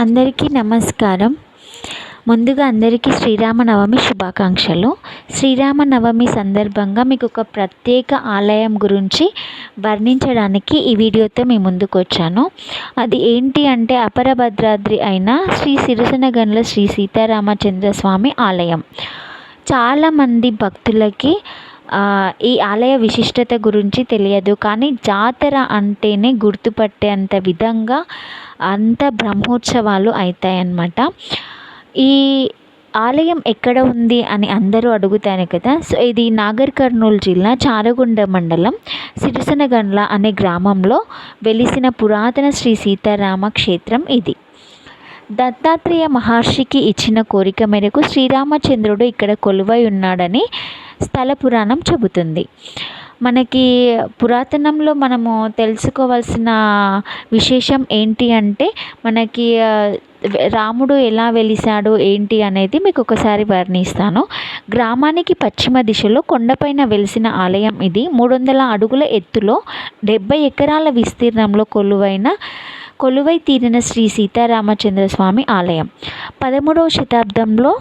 అందరికీ నమస్కారం. ముందుగా అందరికీ శ్రీరామనవమి శుభాకాంక్షలు. శ్రీరామనవమి సందర్భంగా మీకు ఒక ప్రత్యేక ఆలయం గురించి వర్ణించడానికి ఈ వీడియోతో మీ ముందుకు వచ్చాను అది ఏంటి అంటే అపర భద్రాద్రి అయిన శ్రీ సిరసనగండ్ల శ్రీ సీతారామచంద్ర స్వామి ఆలయం. చాలామంది భక్తులకి ఈ ఆలయ విశిష్టత గురించి తెలియదు కానీ జాతర అంటేనే గుర్తుపట్టేంత విధంగా అంత బ్రహ్మోత్సవాలు అవుతాయి అన్నమాట ఈ ఆలయం ఎక్కడ ఉంది అని అందరూ అడుగుతారు కదా. సో ఇది నాగర్ కర్నూలు జిల్లా చారగుండ మండలం సిరిసనగండ్ల అనే గ్రామంలో వెలిసిన పురాతన శ్రీ సీతారామ క్షేత్రం ఇది. దత్తాత్రేయ మహర్షికి ఇచ్చిన కోరిక మేరకు శ్రీరామచంద్రుడు ఇక్కడ కొలువై ఉన్నాడని స్థల పురాణం చెబుతుంది. మనకి పురాతనంలో మనము తెలుసుకోవాల్సిన విశేషం ఏంటి అంటే మనకి రాముడు ఎలా వెలిసాడు ఏంటి అనేది మీకు ఒకసారి వర్ణిస్తాను. గ్రామానికి పశ్చిమ దిశలో కొండపైన వెలిసిన ఆలయం ఇది. మూడు వందల అడుగుల ఎత్తులో డెబ్బై ఎకరాల విస్తీర్ణంలో కొలువైన కొలువై తీరిన శ్రీ సీతారామచంద్ర స్వామి ఆలయం. పదమూడవ శతాబ్దంలో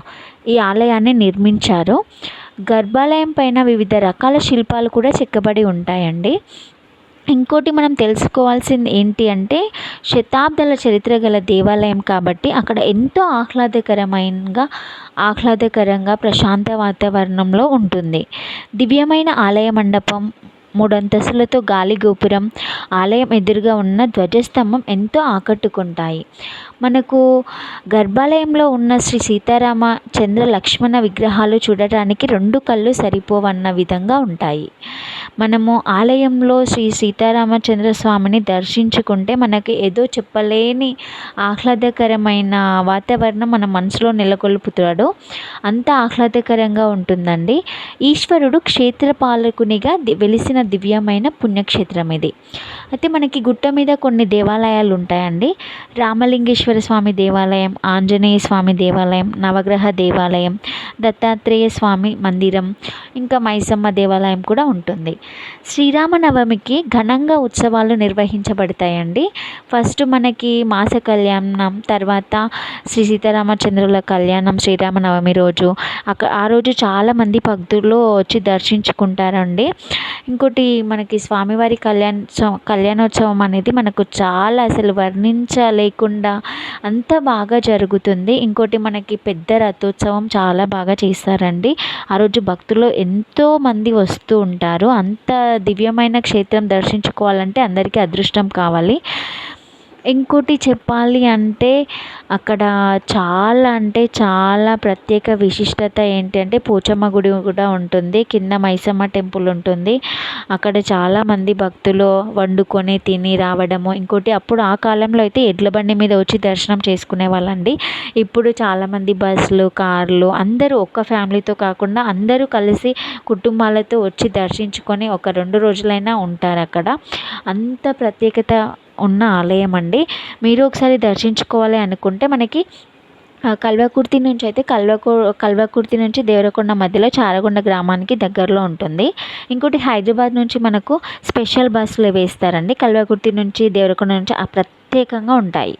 ఈ ఆలయాన్ని నిర్మించారు. గర్భాలయం పైన వివిధ రకాల శిల్పాలు కూడా చెక్కబడి ఉంటాయండి. ఇంకోటి మనం తెలుసుకోవాల్సింది ఏంటి అంటే శతాబ్దాల చరిత్ర గల దేవాలయం కాబట్టి అక్కడ ఎంతో ఆహ్లాదకరమైనగా ఆహ్లాదకరంగా ప్రశాంత వాతావరణంలో ఉంటుంది. దివ్యమైన ఆలయ మండపం మూడంతస్తులతో గాలి గోపురం ఆలయం ఎదురుగా ఉన్న ధ్వజస్తంభం ఎంతో ఆకట్టుకుంటాయి. మనకు గర్భాలయంలో ఉన్న శ్రీ సీతారామ చంద్ర లక్ష్మణ విగ్రహాలు చూడటానికి రెండు కళ్ళు సరిపోవన్న విధంగా ఉంటాయి. మనము ఆలయంలో శ్రీ సీతారామచంద్ర స్వామిని దర్శించుకుంటే మనకి ఏదో చెప్పలేని ఆహ్లాదకరమైన వాతావరణం మన మనసులో నెలకొల్పుతాడు. అంత ఆహ్లాదకరంగా ఉంటుందండి. ఈశ్వరుడు క్షేత్రపాలకునిగా వెలిసిన దివ్యమైన పుణ్యక్షేత్రం ఇది. అయితే మనకి గుట్ట మీద కొన్ని దేవాలయాలు ఉంటాయండి. రామలింగేశ్వర స్వామి దేవాలయం ఆంజనేయ స్వామి దేవాలయం నవగ్రహ దేవాలయం దత్తాత్రేయ స్వామి మందిరం ఇంకా మైసమ్మ దేవాలయం కూడా ఉంటుంది. శ్రీరామనవమికి ఘనంగా ఉత్సవాలు నిర్వహించబడతాయండి. ఫస్ట్ మనకి మాస కళ్యాణం తర్వాత శ్రీ సీతారామచంద్రుల కళ్యాణం శ్రీరామనవమి రోజు. అక్కడ ఆ రోజు చాలామంది భక్తులు వచ్చి దర్శించుకుంటారండి. ఇంకోటి మనకి స్వామివారి కళ్యాణోత్సవం కళ్యాణోత్సవం అనేది మనకు చాలా అసలు వర్ణించలేకుండా అంత బాగా జరుగుతుంది. ఇంకోటి మనకి పెద్ద రథోత్సవం చాలా బాగా చేస్తారండి. ఆ రోజు భక్తులు ఎంతో మంది వస్తూ ఉంటారు. అంత దివ్యమైన క్షేత్రం దర్శించుకోవాలంటే అందరికీ అదృష్టం కావాలి. ఇంకోటి చెప్పాలి అంటే అక్కడ చాలా అంటే చాలా ప్రత్యేక విశిష్టత ఏంటంటే పోచమ్మ గుడి కూడా ఉంటుంది. కింద మైసమ్మ టెంపుల్ ఉంటుంది. అక్కడ చాలామంది భక్తులు వండుకొని తిని రావడము. ఇంకోటి అప్పుడు ఆ కాలంలో అయితే ఎడ్ల బండి మీద వచ్చి దర్శనం చేసుకునే వాళ్ళండి. ఇప్పుడు చాలామంది బస్సులు కార్లు అందరూ ఒక్క ఫ్యామిలీతో కాకుండా అందరూ కలిసి కుటుంబాలతో వచ్చి దర్శించుకొని ఒక రెండు రోజులైనా ఉంటారు అక్కడ అంత ప్రత్యేకత ఉన్న ఆలయం అండి. మీరు ఒకసారి దర్శించుకోవాలి అనుకుంటే మనకి కల్వకుర్తి నుంచి అయితే కల్వకు కల్వకుర్తి నుంచి దేవరకొండ మధ్యలో చారగొండ గ్రామానికి దగ్గరలో ఉంటుంది. ఇంకోటి హైదరాబాద్ నుంచి మనకు స్పెషల్ బస్సులు వేస్తారండి. కల్వకుర్తి నుంచి దేవరకొండ నుంచి ప్రత్యేకంగా ఉంటాయి.